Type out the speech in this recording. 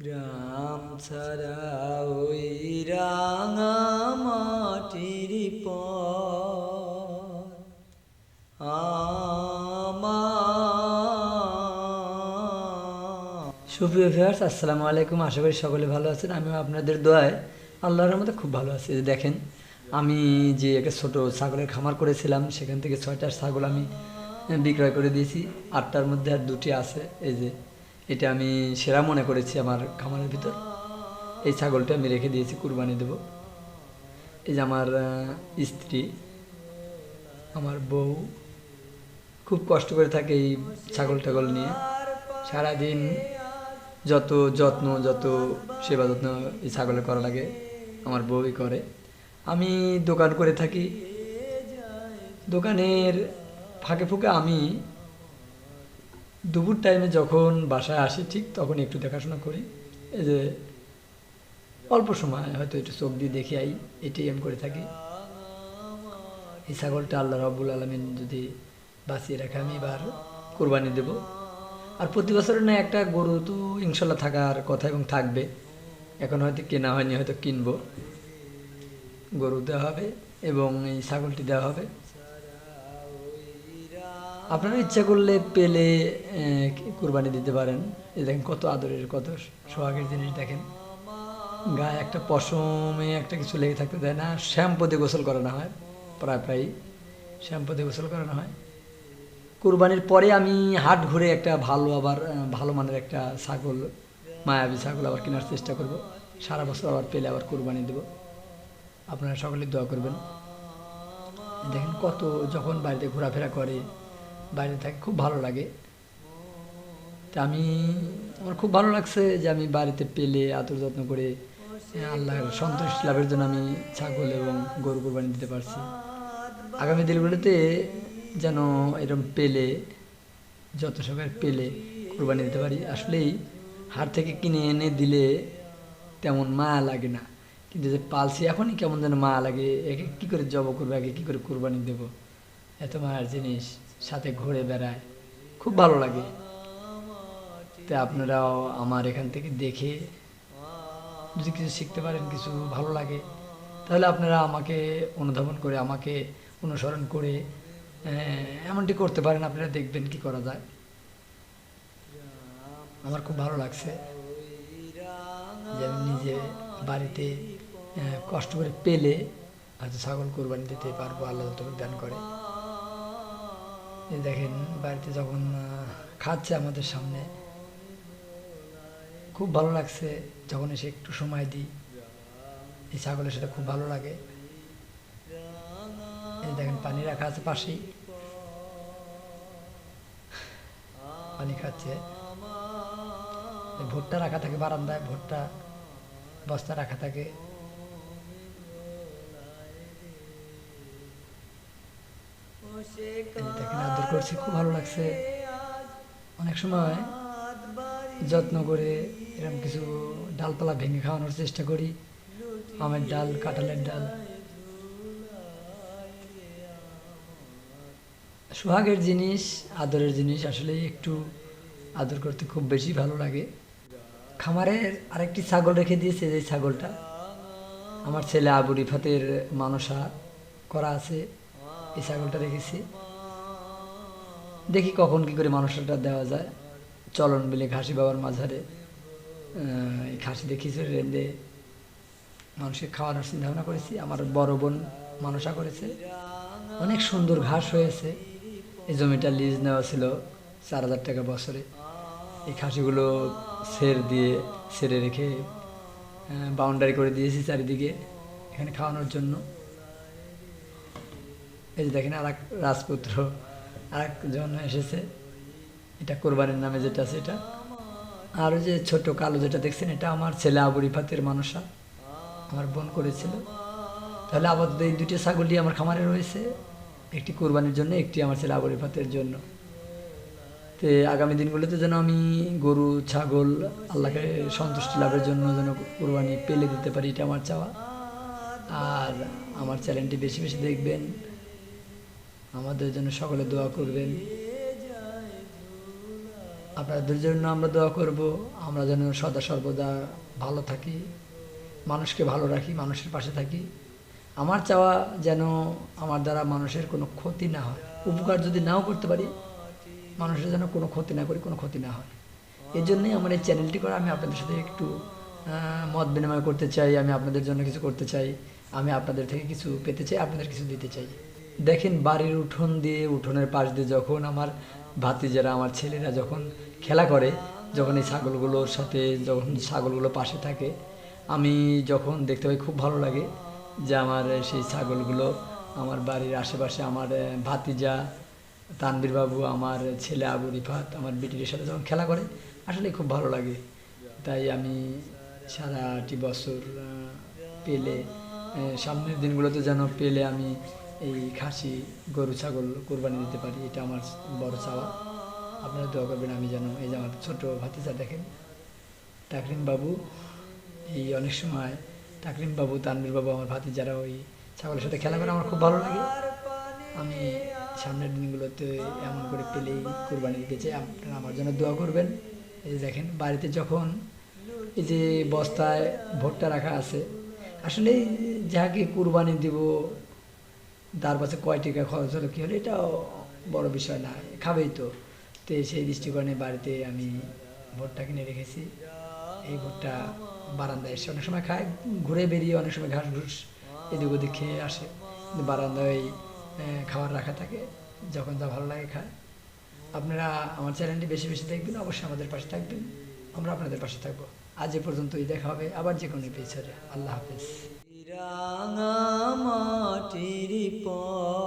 গ্রাম ছাড়া ওই রাঙা মাটির সুপ্রিয় ভিউয়ার্স আসসালামু আলাইকুম। আশা করি সকলে ভালো আছেন। আমিও আপনাদের দোয়ায় আল্লাহর মধ্যে খুব ভালো আছি। দেখেন, আমি যে একটা ছোট ছাগলের খামার করেছিলাম, সেখান থেকে ছয়টার ছাগল আমি বিক্রয় করে দিয়েছি। আটটার মধ্যে আর দুটি আছে, এই যে এটা আমি সেরা মনে করেছি আমার খামারের ভিতর। এই ছাগলটা আমি রেখে দিয়েছি, কুরবানি দেব। এই যে আমার স্ত্রী, আমার বউ, খুব কষ্ট করে থাকে এই ছাগল টাগল নিয়ে। সারাদিন যত যত্ন, যত সেবা যত্ন এই ছাগলের করা লাগে, আমার বউই করে। আমি দোকান করে থাকি। দোকানের ফাঁকে ফুঁকে আমি দুপুর টাইমে যখন বাসায় আসি, ঠিক তখন একটু দেখাশোনা করি। এই যে অল্প সময়, হয়তো একটু চোখ দিয়ে দেখে আই এটাই আমি করে থাকি। এই ছাগলটা আল্লাহ রব্বুল আলমিন যদি বাঁচিয়ে রাখে, আমি এবার কোরবানি দেব। আর প্রতি বছরের না একটা গরু তো ইনশাল্লাহ থাকার কথা এবং থাকবে। এখন হয়তো কেনা হয়নি, হয়তো কিনবো। গরু দেওয়া হবে এবং এই ছাগলটি দেওয়া হবে। আপনারা ইচ্ছা করলে পেলে কুরবানি দিতে পারেন। এই দেখেন কত আদরের, কত সোহাগের জিনিস দেখেন। গায়ে একটা পশমে একটা কিছু লেগে থাকতে দেয় না, শ্যাম্পু দিয়ে গোসল করানো হয়, প্রায় প্রায় শ্যাম্পু দিয়ে গোসল করানো হয়। কুরবানির পরে আমি হাট ঘুরে একটা ভালো আবার ভালো মানের একটা ছাগল, মায়াবী ছাগল আবার কেনার চেষ্টা করব। সারা বছর আবার পেলে আবার কুরবানি দেব। আপনারা সকলে দোয়া করবেন। দেখেন কত, যখন বাড়িতে ঘোরাফেরা করে বাইরে থাকে, খুব ভালো লাগে। তা আমি, আমার খুব ভালো লাগছে যে আমি বাড়িতে পেলে আদর যত্ন করে, আল্লাহর সন্তুষ্ট লাভের জন্য আমি ছাগল এবং গরু কোরবানি দিতে পারছি। আগামী দিনগুলোতে যেন এরকম পেলে যত সবাই পেলে কোরবানি দিতে পারি। আসলেই হাট থেকে কিনে এনে দিলে তেমন মা লাগে না। কিন্তু যে পালছি এখনই কেমন যেন মা লাগে, একে কী করে জব করব একে কী করে কোরবানি দেবো? এত মায়ের জিনিস। সাথে ঘুরে বেড়ায়। খুব ভালো লাগে। তো আপনারাও আমার এখান থেকে দেখে যদি কিছু শিখতে পারেন, কিছু ভালো লাগে, তাহলে আপনারা আমাকে অনুধাবন করে, আমাকে অনুসরণ করে এমনটি করতে পারেন, আপনারা দেখবেন কি করা যায়। আমার খুব ভালো লাগছে যে আমি নিজে বাড়িতে কষ্ট করে পেলে হয়তো ছাগল কোরবানি দিতে পারব, আল্লাহ যতটুকু দান করে। দেখেন, বাড়িতে যখন খাচ্ছে আমাদের সামনে, খুব ভালো লাগছে যখন এসে একটু সময় দিই। এই ছাগলের সাথে খুব ভালো লাগে। এই দেখেন, পানি রাখা আছে পাশেই। পানি খাচ্ছে। ভুট্টা রাখা থাকে বারান্দায়, ভুট্টা, বস্তা রাখা থাকে। আদর করছি, খুব ভালো লাগছে। অনেক সময় যত্ন করে এরকম কিছু ডালপালা ভেঙে খাওয়ানোর চেষ্টা করি। আমের ডাল, কাঁঠালের ডাল। সোহাগের জিনিস, আদরের জিনিস আসলে একটু আদর করতে খুব বেশি ভালো লাগে। খামারের আরেকটি ছাগল রেখে দিয়েছে যে ছাগলটা। আমার ছেলে আবু রিফাতের মানসা করা আছে, এই ছাগলটা রেখেছি। দেখি কখন কি করে মানুষটা দেওয়া যায়। চলন বিলে ঘাসি বাবার মাঝারে এই ঘাসি দেখিয়েছে রেঁধে মানুষকে খাওয়ানোর চিন্তা ভাবনা করেছি। আমার বড় বোন মানুষা করেছে। অনেক সুন্দর ঘাস হয়েছে। এই জমিটা লিজ নেওয়া ছিল চার হাজার টাকা বছরে। এই খাসিগুলো সের দিয়ে সেরে রেখে বাউন্ডারি করে দিয়েছি চারিদিকে এখানে খাওয়ানোর জন্য। এই যে দেখেন আর এক রাজপুত্র আর একজন এসেছে। এটা কোরবানির নামে যেটা আছে এটা। আর যে ছোট কালো যেটা দেখছেন, এটা আমার ছেলে আবু রিফাতের মানুষা আমার বোন করেছিল। তাহলে আপাতত এই দুটি ছাগলই আমার খামারে রয়েছে। একটি কোরবানির জন্য, একটি আমার ছেলে আবু রিফাতের জন্য। তো আগামী দিনগুলোতে যেন আমি গরু, ছাগল, আল্লাহকে সন্তুষ্টি লাভের জন্য যেন কোরবানি পেলে দিতে পারি, এটা আমার চাওয়া। আর আমার চ্যানেলটি বেশি বেশি দেখবেন। আমাদের জন্য সকলে দোয়া করবেন। আপনাদের জন্য আমরা দোয়া করব, আমরা যেন সদা সর্বদা ভালো থাকি, মানুষকে ভালো রাখি, মানুষের পাশে থাকি। আমার চাওয়া যেন আমার দ্বারা মানুষের কোনো ক্ষতি না হয়, উপকার যদি নাও করতে পারি, মানুষের যেন কোনো ক্ষতি না করি, কোনো ক্ষতি না হয়। এই জন্যই আমার এই চ্যানেলটি করা, আমি আপনাদের সাথে একটু মত বিনিময় করতে চাই, আমি আপনাদের জন্য কিছু করতে চাই, আমি আপনাদের থেকে কিছু পেতে চাই, আপনাদের কিছু দিতে চাই। দেখেন বাড়ির উঠোন দিয়ে, উঠোনের পাশ দিয়ে যখন আমার ভাতিজারা, আমার ছেলেরা যখন খেলা করে, যখন এই ছাগলগুলোর সাথে যখন ছাগলগুলো পাশে থাকে, আমি যখন দেখতে পাই খুব ভালো লাগে যে আমার সেই ছাগলগুলো আমার বাড়ির আশেপাশে আমার ভাতিজা তানবীর বাবু আমার ছেলে আবু রিফাত, আমার বিটির সাথে যখন খেলা করে, আসলে খুব ভালো লাগে। তাই আমি সারাটি বছর পেলে সামনের দিনগুলোতে যেন পেলে আমি এই খাসি গরু, ছাগল কোরবানি দিতে পারি, এটা আমার বড় চাওয়া। আপনারা দোয়া করবেন, আমি যেন এই যে আমার ছোটো ভাতিজা দেখেন, তাকরিম বাবু, এই অনেক সময় তাকরিম বাবু তানবীর বাবু, আমার ভাতি যারা ওই ছাগলের সাথে খেলা করে, আমার খুব ভালো লাগে। আমি সামনের দিনগুলোতে এমন করে পেলেই কোরবানি দিতে চাই, আপনারা আমার জন্য দোয়া করবেন। এই যে দেখেন, বাড়িতে যখন এই যে বস্তায় ভুট্টা রাখা আছে আসলে যাকে কোরবানি দিব তার পাশে কয় টাকা খরচ হলো, কী হলো, এটাও বড় বিষয় না, খাবেই তো। তো সেই দৃষ্টিকোণে বাড়িতে আমি ভুট্টা কিনে রেখেছি। এই ভুট্টা বারান্দায় এসে অনেক সময় খায়, ঘুরে বেরিয়ে অনেক সময় ঘাস ঘুষ এদিক ওদিক খেয়ে আসে। বারান্দায় খাবার রাখা থাকে, যখন যা ভালো লাগে খায়। আপনারা আমার চ্যানেলটি বেশি বেশি দেখবেন, অবশ্যই আমাদের পাশে থাকবেন। আমরা আপনাদের পাশে থাকব। আজ এ পর্যন্তই দেখা হবে, আবার যে কোনো পেছনে আল্লাহ হাফেজ। মাটির পর